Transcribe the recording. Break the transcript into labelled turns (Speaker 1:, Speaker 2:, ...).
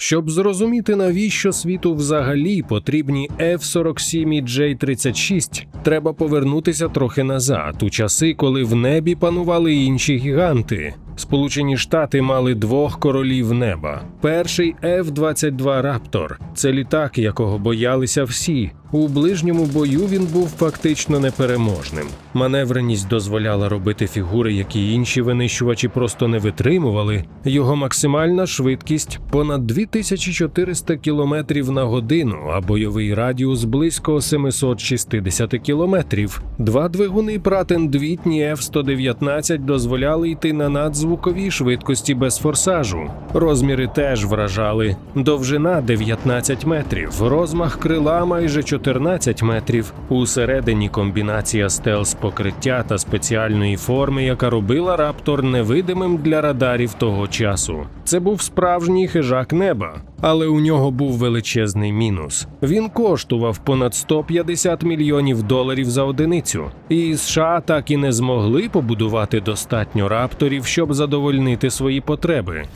Speaker 1: Щоб зрозуміти, навіщо світу взагалі потрібні F-47 і J-36, треба повернутися трохи назад, у часи, коли в небі панували інші гіганти. Сполучені Штати мали двох королів неба. Перший F-22 Раптор це літак, якого боялися всі. У ближньому бою він був фактично непереможним. Маневреність дозволяла робити фігури, які інші винищувачі просто не витримували. Його максимальна швидкість понад 2400 км на годину, а бойовий радіус близько 760 км. Два двигуни пратендвітні F-119 дозволяли йти на надзвуковій швидкості без форсажу. Розміри теж вражали. Довжина 19 метрів, розмах крила майже 14 метрів. Усередині комбінація стелс покриття та спеціальної форми, яка робила раптор невидимим для радарів того часу. Це був справжній хижак неба, але у нього був величезний мінус. Він коштував понад 150 мільйонів доларів за одиницю, і США так і не змогли побудувати достатньо рапторів, щоб задовольнити свої потреби.